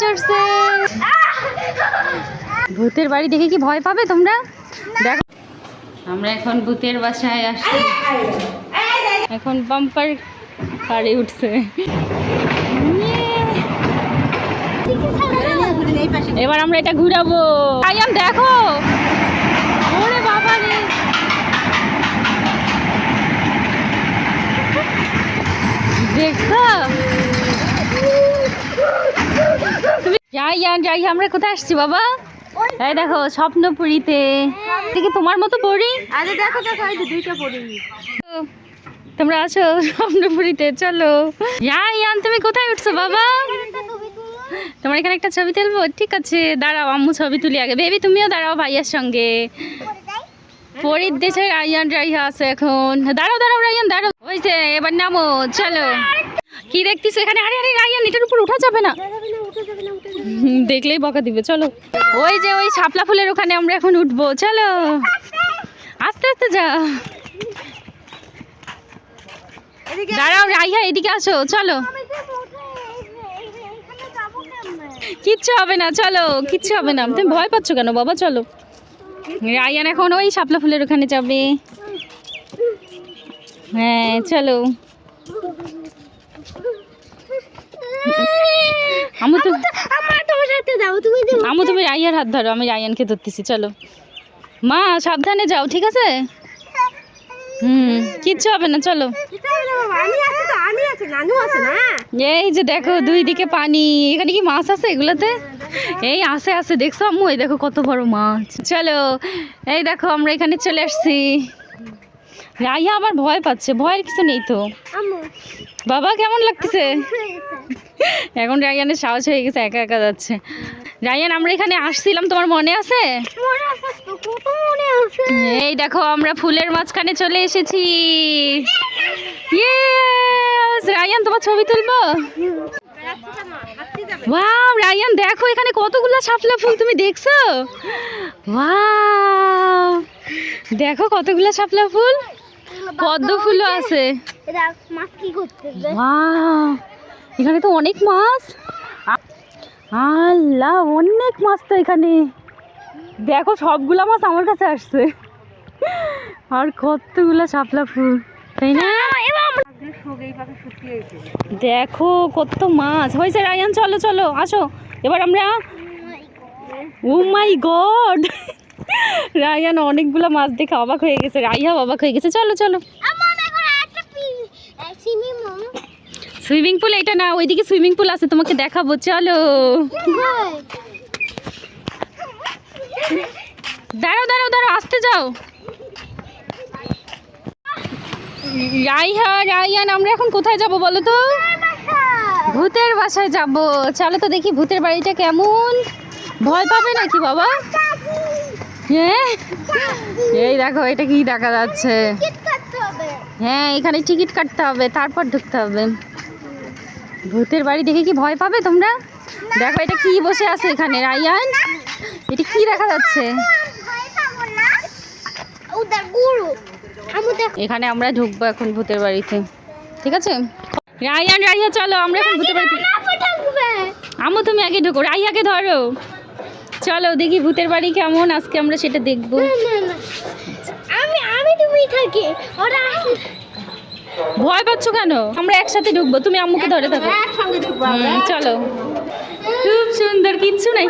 চড়ছে। ভূতের বাড়ি দেখে কি ভয় পাবে তোমরা? দেখো। আমরা এখন ভূতের বাসায় আসছি। এখন বাম্পার গাড়ি উঠছে। এবার আমরা এটা ঘুরাবো। আয়াম, দেখো। ওরে বাবা রে। যাই যাই আমরা কোথায় আসছি বাবা? এই দেখো স্বপ্নপুরীতে। দেখি তোমার মতো পড়ি আরে দেখো দেখো এই দুইটা পড়ি তোমরা আছো স্বপ্নপুরীতে চলো। যাই তুমি কোথায় উঠছো বাবা? তোমার এখানে একটা ছবি তুলবো? ঠিক আছে দাঁড়াও আম্মু ছবি তুলি আগে। বেবি তুমিও দাঁড়াও ভাইয়ার সঙ্গে। পরীর দেশে রায়ান রাইহা আছে এখন। দাঁড়াও দাঁড়াও রাইয়ান দাঁড়াও। ওই যে এবার নামো চলো। কি দেখতিস এখানে? আরে আরে রাইয়ান এটার উপর উঠা যাবে না। দেখলেই বকা দিবে চলো। ওই যে ওই শাপলা ফুলের ওখানে আমরা এখন উঠবো চলো। আস্তে আস্তে যা। দাঁড়াও রাইহা এদিকে আসো চলো। কিচ্ছু হবে না চলো কিচ্ছু হবে না। তুমি ভয় পাচ্ছ কেন বাবা চলো। রায়ান এখন ওই শাপলা ফুলের ওখানে যাবে। হ্যাঁ চলো। আমু তো তুমি রাইয়ার হাত ধরো আমি রায়ানকে ধরতেছি চলো। মা সাবধানে যাও ঠিক আছে? হুম কিচ্ছু হবে না চলো। এই যে দেখো দুই দিকে পানি। এখানে কি মাছ আছে এগুলোতে? এই আসে আসে দেখছ আম্মু? এই দেখো কত বড় মাছ। চলো এই দেখো আমরা এখানে চলে আসছি। রাইয়া আবার ভয় পাচ্ছে ভয়ের কিছু নেই তো। বাবা কেমন লাগতেছে? এখন রায়ানের সাহস হয়ে গেছে একা একা যাচ্ছে। রায়ান আমরা এখানে আসছিলাম তোমার মনে আছে? এই দেখো আমরা ফুলের মাঝখানে চলে এসেছি! রায়ান তোমার ছবি তুলবো? ওয়াও রায়ান দেখো এখানে কতগুলো শাপলা ফুল তুমি দেখছ? ওয়াও দেখো কতগুলো শাপলা ফুল। পদ্ম ফুলও আছে। এখানে তো অনেক মাছ। আ- আল্লাহ অনেক মাছ তো এখানে। দেখো সবগুলা মাছ আমার কাছে আসছে। আর কতগুলো শাপলা ফুল তাই না? দেখো কত মাছ। হয়েছে রায়ান চলো চলো আসো। এবার আমরা ও মাই গড রায়ান অনেকগুলো মাছ দেখে অবাক হয়ে গেছে। রাইয়া অবাক হয়ে গেছে। চলো চলো। সুইমিং পুল এটা না ওইদিকে সুইমিং পুল আছে তোমাকে দেখাবো। চলো। দাঁড়াও দাঁড়াও দাঁড়াও আসতে যাও। রাইহা রাইয়ান আমরা এখন কোথায় যাব বলো তো? ভূতের বাসায় যাব। চলো তো দেখি ভূতের বাড়িটা কেমন। ভয় পাবে নাকি বাবা? এই দেখো, এটা কি দেখা যাচ্ছে? হ্যাঁ এখানে টিকিট কাটতে হবে, তারপর ঢুকতে হবে। ভূতের বাড়ি দেখে কি ভয় পাবে তোমরা? দেখো, এটা কি বসে আছে এখানে, রায়ান? এটা কি দেখা যাচ্ছে? এখানে আমরা ঢুকবো এখন ভূতের বাড়িতে। ঠিক আছে? রায়ান রাইয়া চলো, আমরা এখন ভূতের বাড়িতে আমু, তুমি আগে ঢুকো রাইয়াকে ধরো। চলো দেখি ভূতের বাড়ি কেমন আজকে আমরা সেটা দেখব। আমি আমি তুমি থাকি। ওরা ভয় পাচ্ছ কেন? আমরা একসাথে ঢুকবো তুমি আম্মুকে ধরে থাকো। চলো। খুব সুন্দর কিচ্ছু নাই।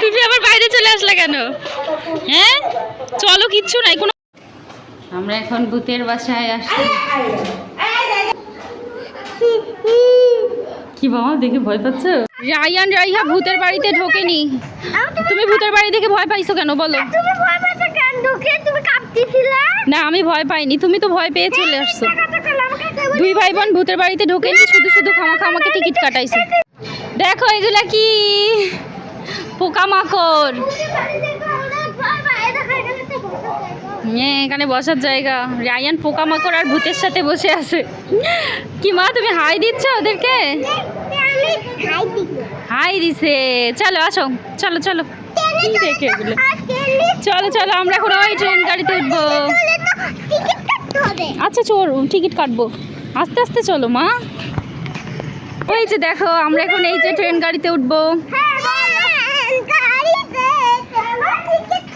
তুমি আবার বাইরে চলে আসলে কেন? হ্যাঁ? চলো কিচ্ছু নাই কোনো আমরা এখন ভূতের বাসায় আসছি। কি বাবা দেখে ভয় পাচ্ছ? রায়ান রাইহা ভূতের বাড়িতে ঢোকেনি। তুমি ভূতের বাড়ি দেখে ভয় পাইছো কেন বলো? তুমি ভয় পাচ্ছ কেন? ঢুকে তুমি কাঁপতেছিলে? না আমি ভয় পাইনি। তুমি তো ভয় পেয়ে চলে আসছো। দুই ভাই বোন ভূতের বাড়িতে ঢোকেনি শুধু শুধু খামাখা আমাকে টিকিট কাটাইছে। দেখো এগুলা কি? পোকামাকড়। হ্যাঁ এখানে বসার জায়গা। রায়ান পোকামাকড় আর ভূতের সাথে বসে আছে। কি মা, তুমি হাই দিচ্ছ ওদেরকে? হাই দিছে। চলো, আসো। চলো চলো। দেখে চলো চলো, আমরা এখন ওই ট্রেন গাড়িতে উঠবো। আচ্ছা চোর টিকিট কাটবো। আস্তে আস্তে চলো, মা। ওই যে দেখো, আমরা এখন এই যে ট্রেন গাড়িতে উঠবো।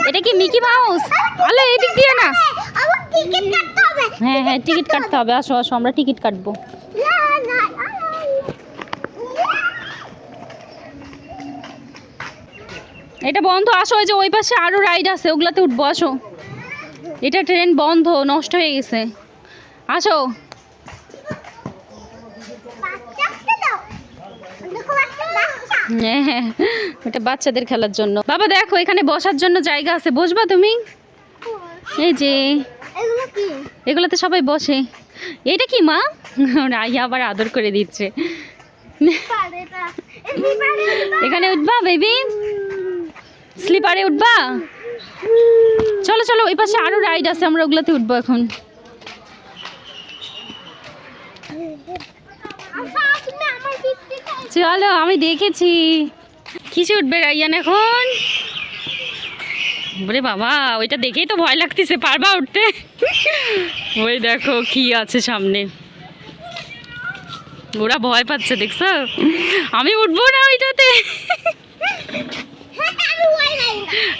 এটা কি মিকি মাউস? আলো এদিক দিয়ে না। আমার টিকিট কাটতে হবে। হ্যাঁ হ্যাঁ টিকিট কাটতে হবে। আসো আসো আমরা টিকিট কাটবো। এটা বন্ধ আসো ওই যে ওই পাশে আরও রাইড আছে ওগুলাতে উঠবো আসো। এটা ট্রেন বন্ধ নষ্ট হয়ে গেছে। আসো বাচ্চাকে দাও দেখো একটা বাচ্চা হ্যাঁ ওটা বাচ্চাদের খেলার জন্য। বাবা, দেখো, এখানে বসার জন্য জায়গা আছে। বসবা তুমি? এই যে, এগুলোতে সবাই বসে। এটা কি, মা? রাইয়া আবার আদর করে দিচ্ছে। এখানে উঠবা বেবি স্লিপারে উঠবা? চলো চলো, ওই পাশে আরও রাইড আছে, আমরা ওগুলোতে উঠবো এখন। আচ্ছা আমার চলো, আমি দেখেছি। কিসে উঠবে রাইয়ান এখন। ওরে বাবা, ওইটা দেখেই তো ভয় লাগতেছে, পারবা উঠতে? ওই দেখো কি আছে সামনে। ওরা ভয় পাচ্ছে, দেখছ? আমি উঠবো না ওইটাতে।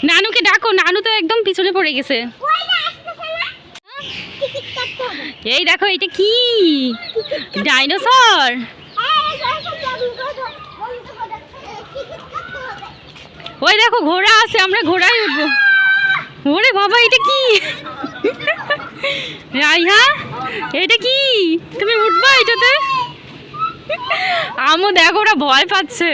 নানুকে ডাকো, নানু তো একদম পিছনে পড়ে গেছে। এই দেখো, এটা কি? ডাইনোসর এই দেখো যাবি কত বন্ধ করে টিকিট কাটতে হবে ওই দেখো, ঘোড়া আছে, আমরা ঘোড়ায় উঠবো। ওরে বাবা, এটা কি? এটা কি? তুমি উঠবা এটাতে? আমু দেখো, ওরা ভয় পাচ্ছে।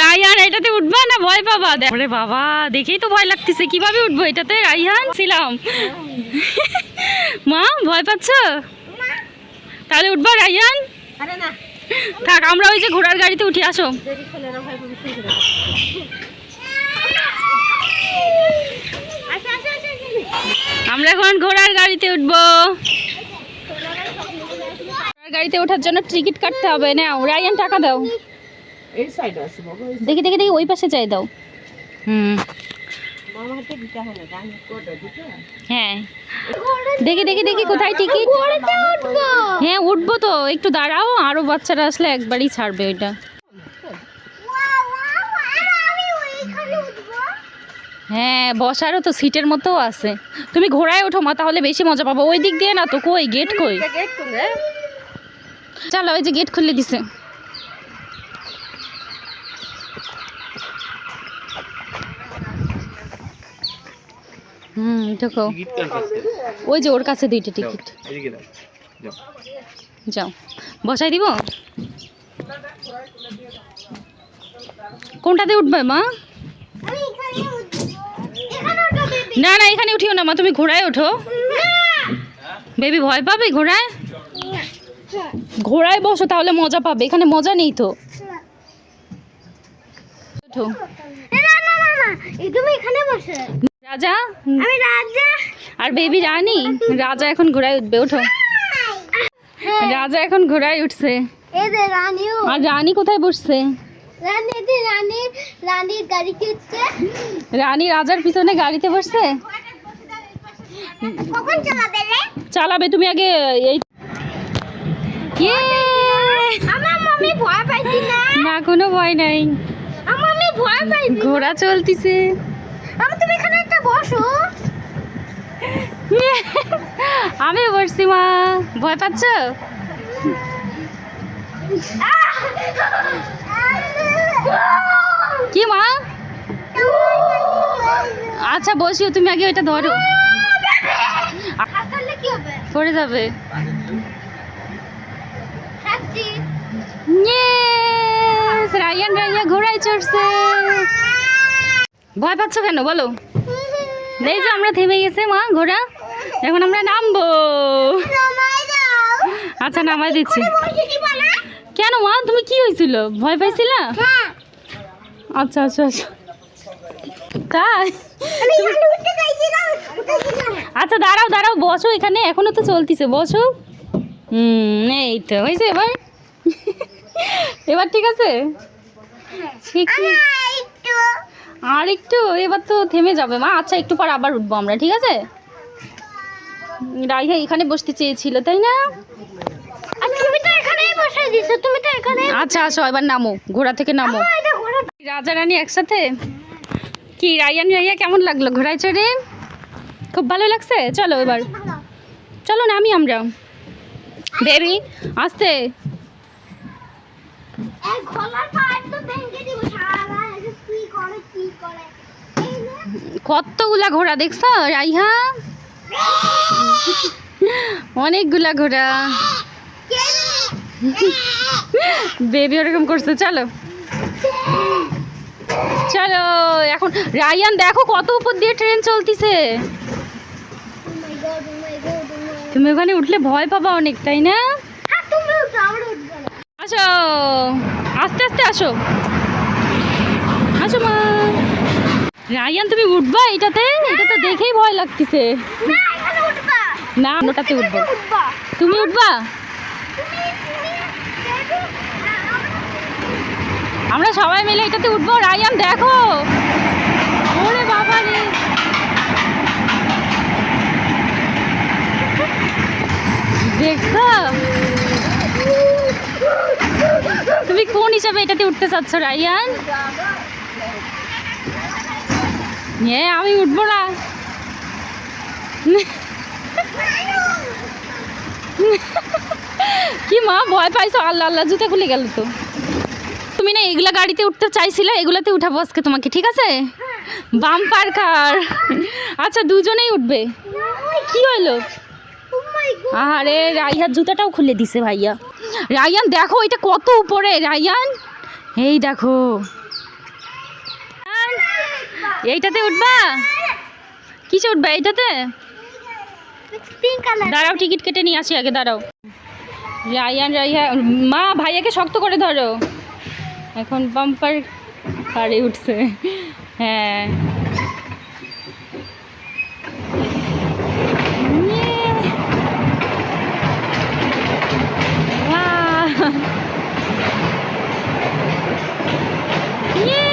রাইহান এটাতে উঠবা না ভয় পাবা? ওরে বাবা, দেখেই তো ভয় লাগতেছে। কীভাবে উঠবো এটাতে? রাইহান ছিলাম। মা, ভয় পাচ্ছ? তাহলে উঠবা রাইহান না। থাক আমরা ওই যে ঘোড়ার গাড়িতে উঠে আসো। আমরা এখন ঘোড়ার গাড়িতে উঠবো। ঘোড়ার গাড়িতে ওঠার জন্য টিকিট কাটতে হবে। না রায়ান টাকা দাও। দেখি দেখি দেখি ওই পাশে যাই দাও। হুম। হ্যাঁ। দেখি দেখি দেখি কোথায় টিকিট? হ্যাঁ উঠবো তো একটু দাঁড়াও আরও বাচ্চারা আসলে একবারই ছাড়বে ওইটা। হ্যাঁ বসারও তো সিটের মতো আছে। তুমি ঘোড়ায় ওঠো মা তাহলে বেশি মজা পাবো। ওই দিক দিয়ে না তো কই গেট কই? গেট চলো ওই যে গেট খুলে দিছে। হুম ঢোকো ওই যে ওর কাছে দুইটা টিকিট যাও। যাও। বসাই দিব? কোনটাতে উঠবে মা? না না এখানে উঠিও না মা তুমি ঘোড়ায় ওঠো। বেবি ভয় পাবে ঘোড়ায়? ঘোড়ায় বসো তাহলে মজা পাবে। এখানে মজা নেই তো। তুমি এখানে বসে। রাজা? আমি রাজা। আর বেবি রানী? রাজা এখন ঘোড়ায় উঠবে ওঠো। হ্যাঁ। রাজা এখন ঘোড়ায় উঠছে। আর রানী কোথায় বসছে? রানী রাজার পিছনে গাড়িতে বসছে? কখন চালাবে রে? চালাবে তুমি আগে এই ইয়ে! আমার মামি ভয় পাইছি না? না কোনো ভয় নাই। আমার মামি ভয় পাইছি ঘোড়া চলতিছে। আমি তুমি এখানে বসো। আমি বসছি মা। ভয় পাচ্ছ? কি মা? আচ্ছা বসিও তুমি আগে ওইটা ধরো। পড়ে যাবে! রায়ান রাইয়া ঘোড়ায় চড়ছে। ভয় পাচ্ছ কেন? বলো। এই যে আমরা থেমে গেছে, মা, ঘোড়া। এখন আমরা নামবো। আচ্ছা নামাই দিচ্ছি। কেন, মা, তুমি কি হয়েছিল? ভয় পাইছিলা? আচ্ছা আচ্ছা আচ্ছা। তাই? আচ্ছা দাঁড়াও দাঁড়াও, বসো এখানে। এখনও তো চলতিছে, বসো। হুম, এই তো হয়েছে এবার। এবার ঠিক আছে? ঠিক আর একটু এবার তো থেমে যাবে মা। আচ্ছা একটু পর আবার উঠবো আমরা ঠিক আছে? রাইহা এখানে বসতে চেয়েছিল তাই না? আচ্ছা আসো এবার নামো ঘোড়া থেকে নামো। রাজা রানী একসাথে? কি রায়ান রাইয়া কেমন লাগল ঘোড়ায় চড়ে? খুব ভালো লাগছে? চলো এবার। চলো নামি আমরা। বেবি আসতে এই ঘোলার পাড় তো ভেঙে দিব সারা এই কি করে কি করে এই যে কতগুলা ঘোড়া দেখছ রাইহা? অনেকগুলা ঘোড়া। বেবি ওরকম করছে চলো। চলো এখন রায়ান দেখো কত উপর দিয়ে ট্রেন চলতিছে। তুমি ওখানে উঠলে ভয় পাবা অনেক তাই না? হ্যাঁ না। আসো আস্তে আস্তে আসো। আসো মা। রায়ান তুমি উঠবা এটাতে? এটা তো দেখেই ভয় লাগতেছে। না এখানে উঠবা। না ওটাতে উঠবো। তুমি উঠবা? আমরা সবাই মিলে এটাতে উঠবো। রায়ান দেখো। ওরে বাবা রে দেখছ? তুমি কোন হিসাবে এটাতে উঠতে চাচ্ছ রায়ান? আমি উঠবো না কি মা ভয় পাইছো আল্লাহ আল্লাহ জুতা খুলে গেল তো তুমি না এগুলা গাড়িতে উঠতে চাইছিলে, এগুলাতে উঠাবো আজকে তোমাকে, ঠিক আছে? বাম্পার কার আচ্ছা দুজনেই উঠবে। কি গড আরে রাইহার জুতাটাও খুলে দিছে ভাইয়া। রায়ান দেখো, এটা কত উপরে রায়ান এই দেখো। এইটাতে উঠবা? কিসে উঠবা এইটাতে? দাঁড়াও, টিকিট কেটে নিয়ে আসি আগে, দাঁড়াও। রায়ান, রাইহা, মা, ভাইয়াকে শক্ত করে ধরো। এখন বাম্পার কারে উঠছে। হ্যাঁ। ইয়ে। বাহ। ইয়ে।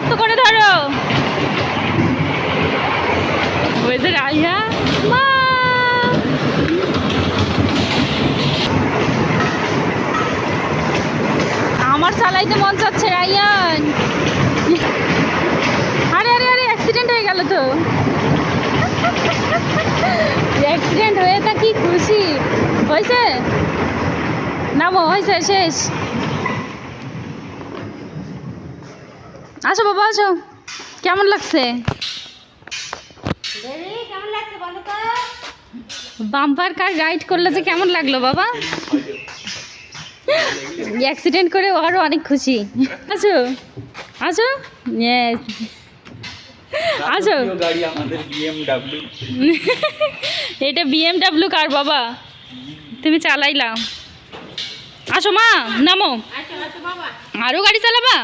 শক্ত করে ধরো। আমার চালাইতে মন চাচ্ছে রাইয়ান আরে আরে আরে অ্যাক্সিডেন্ট হয়ে গেল তো। অ্যাক্সিডেন্ট হয়ে তা কি খুশি? হয়েছে? নামো, হয়েছে, শেষ। আসো বাবা আসো কেমন লাগছে? কেমন লাগছে বলো তো? বাম্পার কার রাইড করলে যে কেমন লাগল বাবা? অ্যাক্সিডেন্ট করে আরও অনেক খুশি। আসো আসো Yes. আসো প্রিয় গাড়ি আমাদের বিএমডাব্লিউ এটা বিএমডাব্লিউ কার বাবা? তুমি চালাইলা। আসো মা নামো। আরও গাড়ি চালাবা?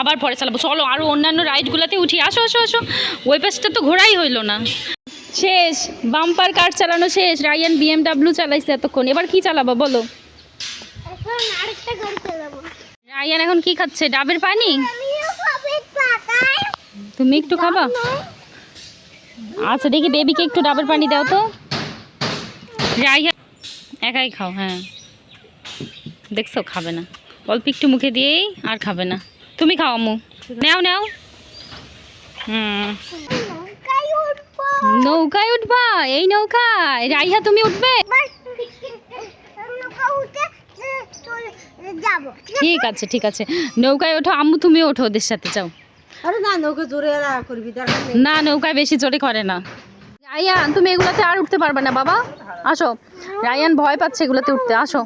আবার পরে চালাবো। চলো আরও অন্যান্য রাইডগুলোতে উঠি। আসো আসো আসো। ওই পাশটা তো ঘোরাই হইল না। শেষ। বাম্পার কার চালানো শেষ? রায়ান বিএমডাব্লিউ চালাইছে এতক্ষণ। এবার কি চালাবো বলো? রায়ান এখন কি খাচ্ছে? ডাবের পানি? তুমি একটু খাবা? আচ্ছা দেখি বেবিকে একটু ডাবের পানি দাও তো। রাইয়া একাই খাও হ্যাঁ। দেখছ খাবে না। অল্প একটু মুখে দিয়েই আর খাবে না। তুমি খাও আম্মু। নাও নাও। হুম। নৌকায় উঠবো এই নৌকায় রাইহা তুমি উঠবে? ঠিক আছে ঠিক আছে। নৌকায় ওঠো আম্মু তুমি ওঠো ওদের সাথে যাও। না নৌকায় বেশি জোরে করে না। রায়ান তুমি এগুলোতে আর উঠতে পারবে না বাবা। আসো। রায়ান ভয় পাচ্ছে এগুলোতে উঠতে আসো।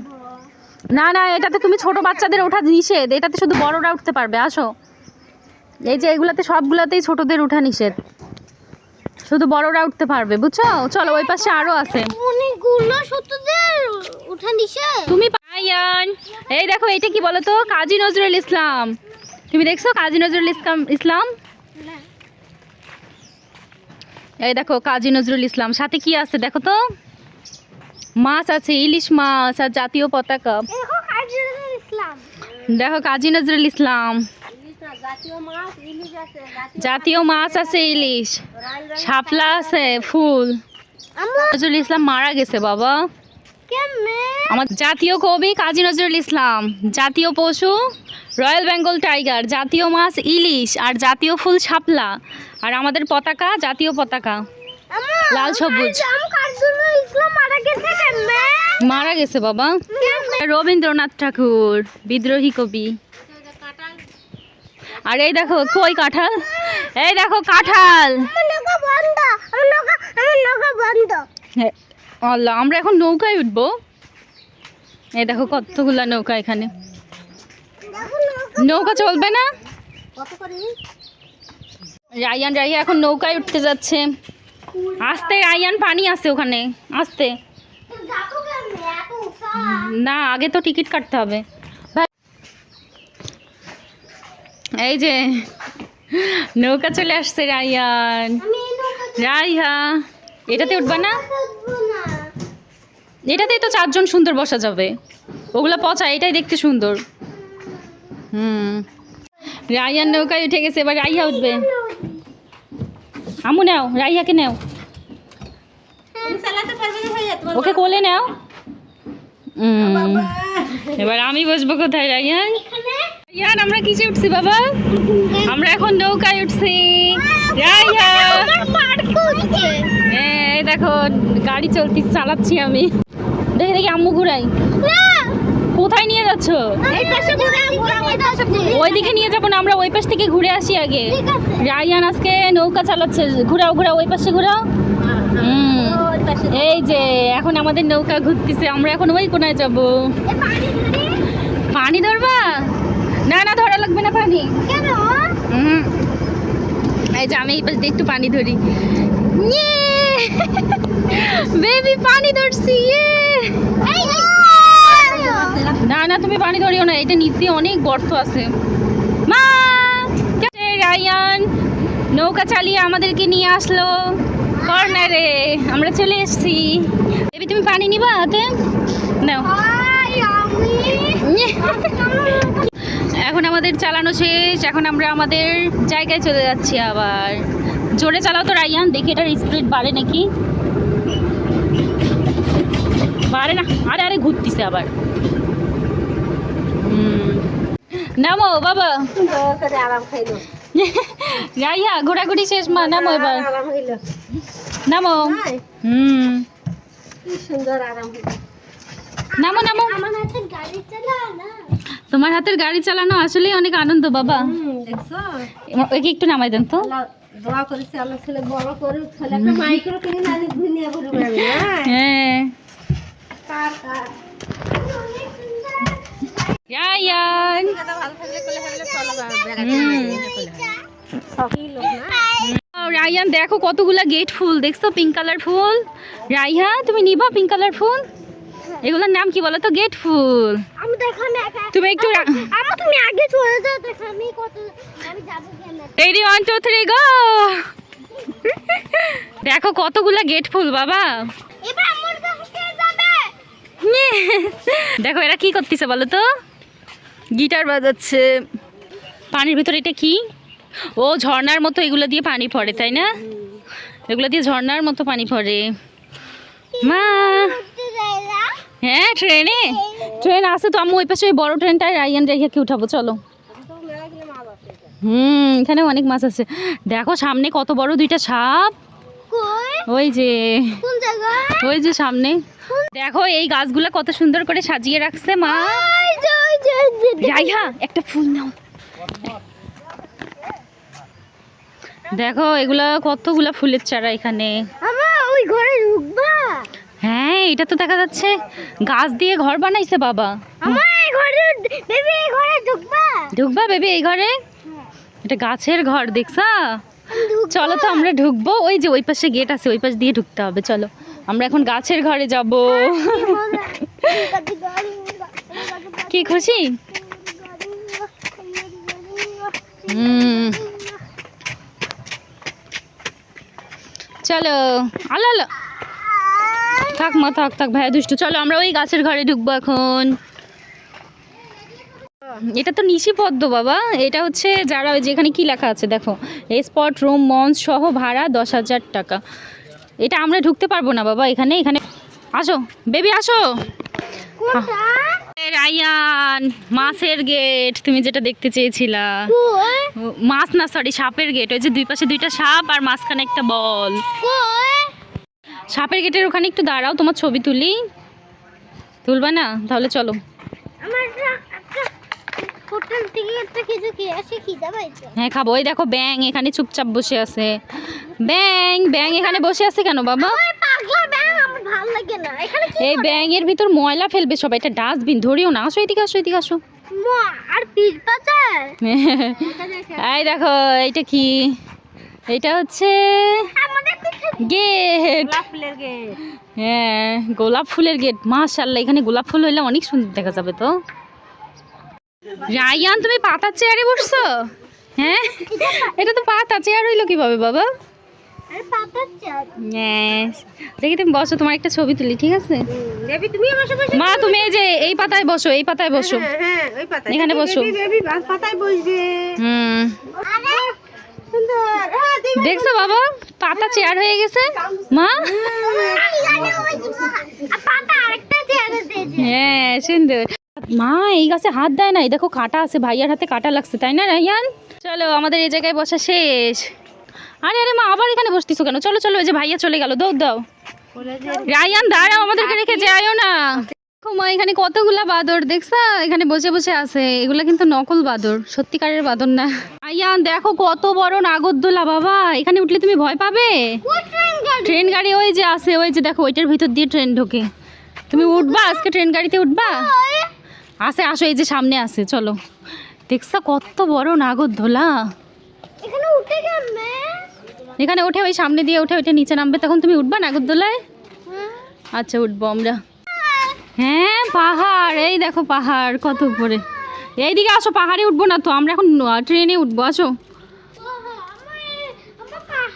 না না এটাতে তুমি ছোট বাচ্চাদের ওঠা নিষেধ। এটাতে শুধু বড়রা উঠতে পারবে আসো। এই যে এগুলাতে সবগুলাতেই ছোটদের ওঠা নিষেধ। শুধু বড়রা উঠতে পারবে বুঝছ? চলো ওই পাশে আরও আছে। তুমি এই দেখো এটা কি বলো তো? কাজী নজরুল ইসলাম। তুমি দেখছ কাজী নজরুল ইসলাম? ইসলাম এই দেখো কাজী নজরুল ইসলাম। সাথে কি আছে দেখো তো? মাছ আছে ইলিশ মাছ আর জাতীয় পতাকা। দেখো কাজী নজরুল ইসলাম। জাতীয় মাছ আছে জাতীয় মাছ আছে। ইলিশ। শাপলা আছে ফুল। নজরুল ইসলাম মারা গেছে বাবা। আমার জাতীয় কবি কাজী নজরুল ইসলাম। জাতীয় পশু রয়্যাল বেঙ্গল টাইগার। জাতীয় মাছ ইলিশ। আর জাতীয় ফুল শাপলা। আর আমাদের পতাকা জাতীয় পতাকা। লাল সবুজ আম কাজুল ইসলাম মারা গেছে কেমনে মারা গেছে বাবা। রবীন্দ্রনাথ ঠাকুর বিদ্রোহী কবি। আর এই দেখো কই কাঁঠাল? এই দেখো কাঁঠাল। আল্লাহ আমরা এখন নৌকায় উঠবো। এই দেখো কতগুলা নৌকা এখানে। নৌকা চলবে না? রায়ান রাইয়া এখন নৌকায় উঠতে যাচ্ছে। আস্তে রায়ান পানি আছে ওখানে। আস্তে। না আগে তো টিকিট কাটতে হবে। ভাই- এই যে নৌকা চলে আসছে নৌকা রাইহা এটাতে উঠবা না? এটাতেই তো চারজন সুন্দর বসা যাবে। ওগুলো পচা এটাই দেখতে সুন্দর। হুম। রাইয়ার নৌকায় উঠে গেছে এবার রাইহা উঠবে। আমু নাও রাইহাকে নাও। ওকে কোলে নাও। এবার আমি বসবো কোথায় রাইয়ান এখানে? রাইয়ান আমরা কিসে উঠছি বাবা? আমরা এখন নৌকায় উঠছি। এই দেখো গাড়ি চলতি চালাচ্ছি আমি। দেখে দেখি আম্মু ঘুরাই। কোথায় নিয়ে যাচ্ছ? ওইদিকে নিয়ে যাব না আমরা ওই পাশ থেকে ঘুরে আসি আগে। ঠিক আছে। রায়ান আজকে নৌকা চালাচ্ছে ঘুরাও ঘুরাও ওই পাশে ঘুরাও। হুম। এই যে এখন আমাদের নৌকা ঘুরতেছে আমরা এখন ওই কোনায় যাব। পানি ধরবা? না না ধরা লাগবে না পানি। এই যে আমি এই পাশ একটু পানি ধরি। বেবি পানি ধরছি ইয়ে! না না তুমি পানি ধরিও না এটা নিচে অনেক গর্ত আছে। মা! রায়ান? নৌকা চালিয়ে আমাদেরকে নিয়ে আসলো। কর্নারে আমরা চলে এসেছি। এবি তুমি পানি নিবা হাতে? নাও। এখন আমাদের চালানো শেষ এখন আমরা আমাদের জায়গায় চলে যাচ্ছি আবার। জোরে চালাও তো রায়ান দেখি এটার স্পিড বাড়ে নাকি। বাড়ে না আরে আরে ঘুরতিছে আবার। নামো বাবা। আরাম খাইলো ঘোরাঘুরি শেষ মা নামো এবার। নামো। হুম। তোমার হাতের গাড়ি চালানো আসলেই অনেক আনন্দ বাবা। ওকে একটু নামাই দেন তো। দোয়া করেছে আমার ছেলে বড় করুক ছেলে একটা মাইক্রো কিনে নানি দুনিয়া ঘুরবে হ্যাঁ। হ্যাঁ। ভালো থাকলে কোলে চলো। সবই লোক না। ও, রায়ান দেখো কতগুলা গেট ফুল। দেখছ? পিঙ্ক কালার ফুল। রাইহা তুমি নিবা পিঙ্ক কালার ফুল? এগুলোর নাম কি বলো তো? গেট ফুল। তুমি একটু তুমি আগে চলে যাও আমি কত আমি যাব কেন রেডি গো দেখো কতগুলা গেট ফুল বাবা। এবার আমার কাছে যাবে? দেখো এরা কি করতেছে বলো তো? গিটার বাজাচ্ছে। পানির ভিতরে এটা কি? ও ঝর্ণার মতো এগুলো দিয়ে পানি পড়ে তাই না? এগুলো দিয়ে ঝর্ণার মতো পানি পড়ে। মা! হ্যাঁ ট্রেনে? ট্রেন আছে তো আমি ওই পাশে ওই বড় ট্রেনটায় রাইয়ান রেখাকে উঠাবো চলো। হুম এখানে অনেক মাছ আছে। দেখো সামনে কত বড় দুইটা সাপ। ওই যে। ওই যে সামনে। দেখো এই গাছগুলো কত সুন্দর করে সাজিয়ে রাখছে মা। রাইহা একটা ফুল নাও। দেখো এগুলা কতগুলা ফুলের চারা এখানে। ওই ঘরে ঢুকবা। হ্যাঁ এটা তো দেখা যাচ্ছে। গাছ দিয়ে ঘর বানাইছে বাবা। ঢুকবা। বেবি এই ঘরে? এটা গাছের ঘর দেখছা? চলো তো আমরা ঢুকবো। ওই যে ওই পাশে গেট আছে ওই পাশ দিয়ে ঢুকতে হবে চলো। আমরা এখন গাছের ঘরে যাব। কি খুশি? হুম। চলো, আলো আলো। থাক মা, থাক থাক ভাইয়া দুষ্টু, চলো, আমরা ওই গাছের ঘরে ঢুকবো এখন। এটা তো নিশি পদ্ম, বাবা। এটা হচ্ছে যারা যেখানে কি লেখা আছে, দেখো স্পট রুম মঞ্চ সহ ভাড়া দশ হাজার টাকা। এটা আমরা ঢুকতে পারব না, বাবা, এখানে এখানে। আসো, বেবি, আসো। রায়ান মাছের গেট তুমি যেটা দেখতে চেয়েছিলা। মাছ না সরি সাপের গেট ওই যে দুই পাশে দুইটা সাপ আর মাঝখানে একটা বল। সাপের গেটের ওখানে একটু দাঁড়াও তোমার ছবি তুলি। তুলবা না? তাহলে চলো। আমার হোটেল থেকে একটা কিছু খেয়ে আসি খিদা পাইছে। হ্যাঁ খাব। ওই দেখো ব্যাং এখানে চুপচাপ বসে আছে। ব্যাং ব্যাং এখানে বসে আছে কেন বাবা? ওই পাগলা ব্যাং আমার ভালো লাগে না। এখানে কি এই ব্যাঙের ভিতর ময়লা ফেলবে সবাই। এটা ডাস্টবিন ধরিও না। আসো এদিকে আসো এদিকে আসো। মা আর পিস এই দেখো এইটা কি? এটা হচ্ছে গেট। হ্যাঁ গোলাপ ফুলের গেট। মাশাল্লাহ এখানে গোলাপ ফুল হইলে অনেক সুন্দর দেখা যাবে তো। রায়ান তুমি পাতার চেয়ারে বসছো? হ্যাঁ? এটা তো পাতা চেয়ার হইল কীভাবে বাবা? হ্যাঁ দেখি তুমি বসো তোমার একটা ছবি তুলি ঠিক আছে? মা তুমি এই যে এই পাতায় বসো এই পাতায় বসো। হ্যাঁ হ্যাঁ এখানে বসো। হুম। হ্যাঁ দেখছ বাবা? পাতা চেয়ার হয়ে গেছে। মা? হ্যাঁ সুন্দর। মা, এই গাছে হাত দেয় না এই দেখো কাটা আছে, ভাইয়ার হাতে কাটা লাগছে, তাই না রায়ান চলো, আমাদের এই জায়গায় বসা শেষ। আরে আরে, মা, আবার এখানে বসতিছো কেন? চলো চলো ওই যে ভাইয়া চলে গেল, দৌড় দাও। রায়ান দাঁড়াও, আমাদেরকে রেখে যাইও না। মা, এখানে কতগুলা বাদর, দেখছা? এখানে বসে বসে আছে। এগুলা কিন্তু নকল বাদর, সত্যিকারের বাদর না। রায়ান দেখো কত বড় নাগরদোলা, বাবা। এখানে উঠলে তুমি ভয় পাবে? ট্রেন গাড়ি ওই যে আছে, ওই যে দেখো, ওইটার ভিতর দিয়ে ট্রেন ঢোকে। তুমি উঠবা? আজকে ট্রেন গাড়িতে উঠবা? আসে আসো এই যে সামনে আসে চলো। দেখছ কত বড় নাগরদোলা এখানে উঠে এখানে উঠে ওই সামনে দিয়ে উঠে ওইটা নিচে নামবে। তখন তুমি উঠবা নাগরদোলায় আচ্ছা উঠবো আমরা। হ্যাঁ পাহাড় এই দেখো পাহাড় কত উপরে। এইদিকে আসো পাহাড়ে উঠবো না তো আমরা এখন ট্রেনে উঠবো আসো আমার পাহাড়ের ভিতরে আগুন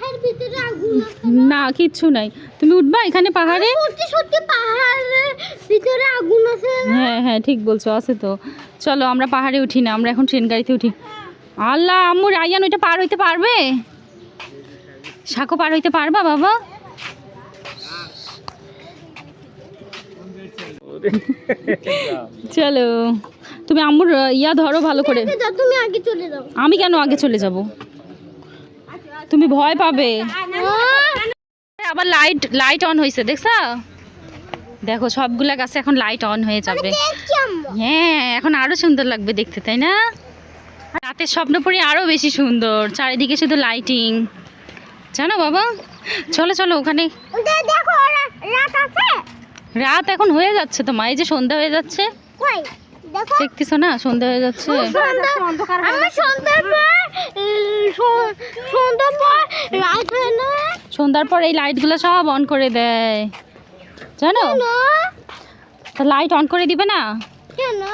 না? কিচ্ছু নাই। তুমি উঠবা এখানে পাহাড়ে? সত্যি সত্যি পাহাড়ের ভিতরে আগুন আছে হ্যাঁ হ্যাঁ ঠিক বলছো আছে তো। চলো আমরা পাহাড়ে উঠি না আমরা এখন ট্রেন গাড়িতে উঠি। আল্লাহ আম্মু রায়ান ওইটা পার হইতে পারবে? সাঁকো পার হইতে পারবা বাবা? চলো তুমি আম্মুর ইয়া ধরো ভালো করে। তুমি আগে চলে যাও। আমি কেন আগে চলে যাব? তুমি ভয় পাবে। আবার লাইট লাইট অন হয়েছে দেখছা? দেখো সবগুলা গাছে এখন লাইট অন হয়ে যাবে। হ্যাঁ এখন আরও সুন্দর লাগবে দেখতে তাই না? রাতের স্বপ্নপুরি আরও বেশি সুন্দর চারিদিকে শুধু লাইটিং জানো বাবা? চলো চলো ওখানে। রাত এখন হয়ে যাচ্ছে তো মা এই যে সন্ধ্যা হয়ে যাচ্ছে। দেখতেছো না? সন্ধ্যা হয়ে যাচ্ছে। সন্ধ্যার পর এই লাইটগুলো সব অন করে দেয়। জানো? তা লাইট অন করে দিবে না?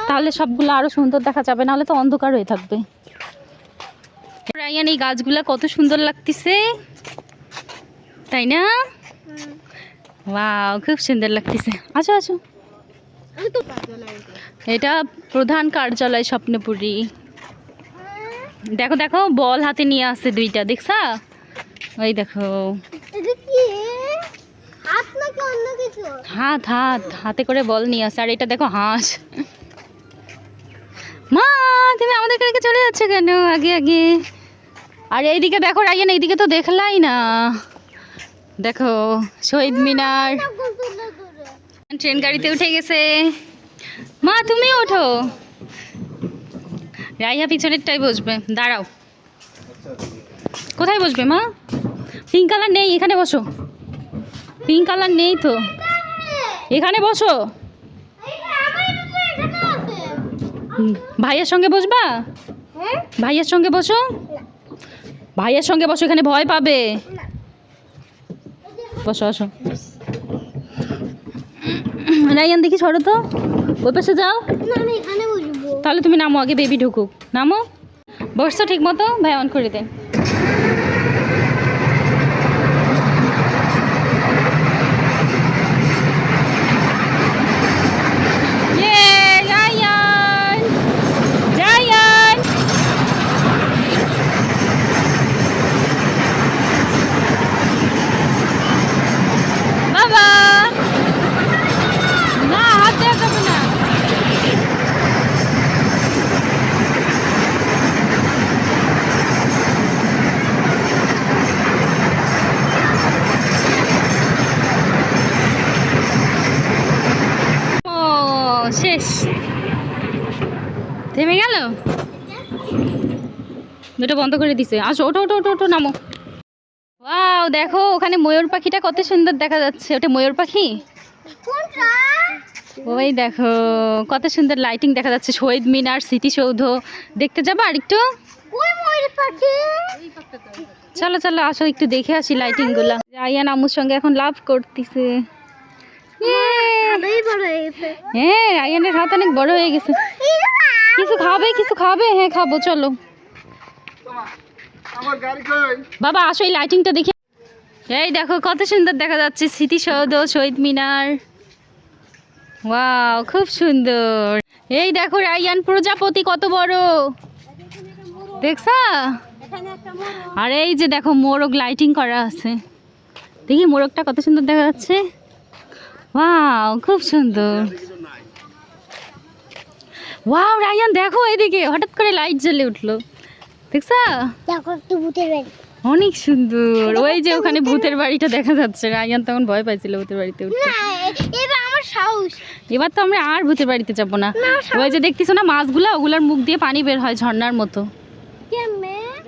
তাহলে সবগুলো আরও সুন্দর দেখা যাবে নাহলে তো অন্ধকার হয়ে থাকবে। রায়ান এই গাছগুলো কত সুন্দর লাগতেছে। তাই না? ওয়াও খুব সুন্দর লাগতেছে। আসো আসো। এটা প্রধান কার্যালয় স্বপ্নপুরী দেখো দেখো বল হাতে নিয়ে আসছে দুইটা দেখছা ওই দেখো হাত কিছু হাত হাত হাতে করে বল নিয়ে আসছে আর এটা দেখো হাঁস মা তুমি আমাদের রেখে চলে যাচ্ছে কেন আগে আগে আর এইদিকে দেখো রাইয়ান এইদিকে তো দেখলাই না দেখো শহীদ মিনার ট্রেন গাড়িতে উঠে গেছে। মা তুমি ওঠো। রাইয়া পিছনেরটাই বসবে। দাঁড়াও। কোথায় বসবে মা? পিঙ্ক কালার নেই, এখানে বসো। পিঙ্ক কালার নেই তো। এখানে বসো। ভাইয়ের সঙ্গে বসবা? ভাইয়ের সঙ্গে বসো। ভাইয়ের সঙ্গে বসো, এখানে ভয় পাবে। বসো আসো রাইয়ান দেখি সরো তো। ওই পাশে যাও। তাহলে তুমি নামো আগে বেবি ঢুকুক। নামো। বসছো ঠিক মতো ভাই অন করে দে। এটা বন্ধ করে দিছে। আসো ওটো ওটো ওটো ওটো নামো। ওয়াও দেখো ওখানে ময়ূর পাখিটা কত সুন্দর দেখা যাচ্ছে। ওটা ময়ূর পাখি? ওই দেখো কত সুন্দর লাইটিং দেখা যাচ্ছে। শহীদ মিনার স্মৃতিসৌধ। দেখতে যাব ময়ূর পাখি। চলো চলো আসো একটু দেখে আসি লাইটিংগুলা। রায়ান আম্মুর সঙ্গে এখন লাভ করতেছে। হ্যাঁ রায়ানের হাত অনেক বড় হয়ে গেছে। কিছু খাবে কিছু খাবে? হ্যাঁ খাব চলো। বাবা, আসো এই লাইটিংটা দেখি। এই দেখো, কত সুন্দর দেখা যাচ্ছে স্মৃতিসৌধ শহীদ মিনার। ওয়াও খুব সুন্দর। এই দেখো, রায়ান প্রজাপতি কত বড়। দেখছা? আর এই যে দেখো, মোরগ লাইটিং করা আছে। দেখি মোরগটা কত সুন্দর দেখা যাচ্ছে। ওয়াও খুব সুন্দর। ওয়াও রায়ান, দেখো এদিকে, হঠাৎ করে লাইট জ্বলে উঠল। দেখছা? অনেক সুন্দর। ওই যে ওখানে ভূতের বাড়িটা দেখা যাচ্ছে। রায়ান তখন ভয় পাইছিল ভূতের বাড়িতে উঠতে। এবার আমার সাহস। এবার তো আমরা আর ভূতের বাড়িতে যাব না। ওই যে দেখতেছো না মাছগুলা? ওগুলার মুখ দিয়ে পানি বের হয় ঝর্ণার মতো।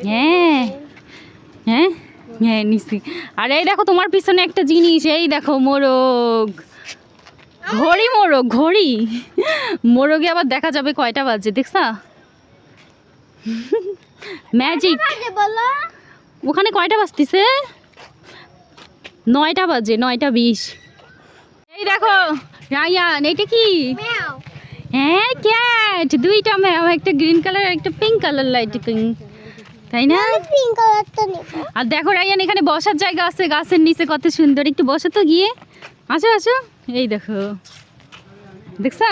হ্যাঁ। হ্যাঁ? হ্যাঁ নিশ্চয়ই। আর এই দেখো তোমার পিছনে একটা জিনিস। এই দেখো মোরগ। ঘড়ি মোরগ ঘড়ি। মোরগে আবার দেখা যাবে কয়টা বাজে দেখছা? ম্যাজিক ওখানে কয়টা বাজতেছে? নয়টা বাজে নয়টা বিশ। এই দেখো রায়ান এটা কি? হ্যাঁ ক্যাট। দুইটা ম্যাম একটা গ্রিন কালার একটা পিঙ্ক কালার লাইটিং তাই না? পিঙ্ক কালারটা নেব আর দেখো রায়ান এখানে বসার জায়গা আছে গাছের নিচে কত সুন্দর। একটু বসো তো গিয়ে। আসো আসো। এই দেখো। দেখছা?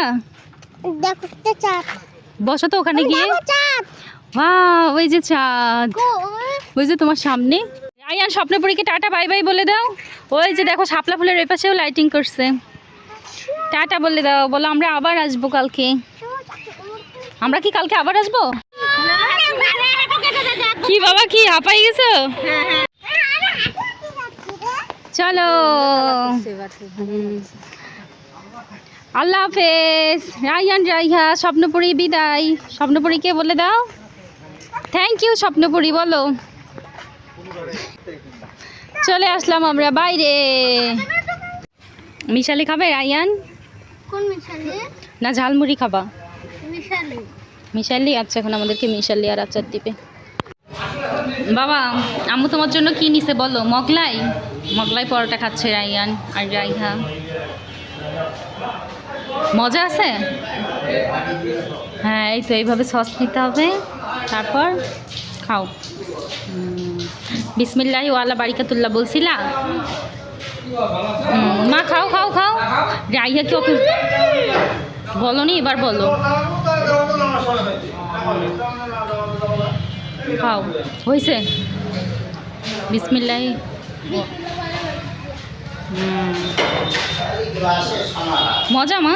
দেখো বসো তো ওখানে গিয়ে। দেখো ওই যে চাঁদ। ওই যে তোমার সামনে। রায়ান স্বপ্নপুরীকে টাটা বাই বাই বলে দাও। ওই যে দেখো শাপলা ফুলের এ পাশেও লাইটিং করছে। টাটা বলে দাও। বলো আমরা আবার আসব কালকে। আমরা কি কালকে আবার আসব? কি বাবা কি হাঁপাই গেছো? চলো। আল্লাহ হাফেজ। রায়ান রাইহা স্বপ্নপুরী বিদায়। স্বপ্নপুরীকে বলে দাও। থ্যাংক ইউ স্বপ্নপুরী বলো। চলে আসলাম আমরা বাইরে। মিশালি খাবে রায়ান? না ঝালমুড়ি খাবা। মিশালি। আচ্ছা এখন আমাদেরকে মিশালি আর আচার দিবে। বাবা আম্মু তোমার জন্য কি নিছে বলো? মগলাই? মগলাই পরোটা খাচ্ছে রাইয়ান আর রাইহা। মজা আছে? হ্যাঁ এই তো এইভাবে সস নিতে হবে। তারপর খাও। বিসমিল্লাহি ওয়ালা বারিকাতুল্লাহ বলছিলা? মা, খাও খাও খাও। রাইহা কি ওকে বলো নি এবার বলো। খাও। হয়েছে বিসমিল্লাহি। মজা মা?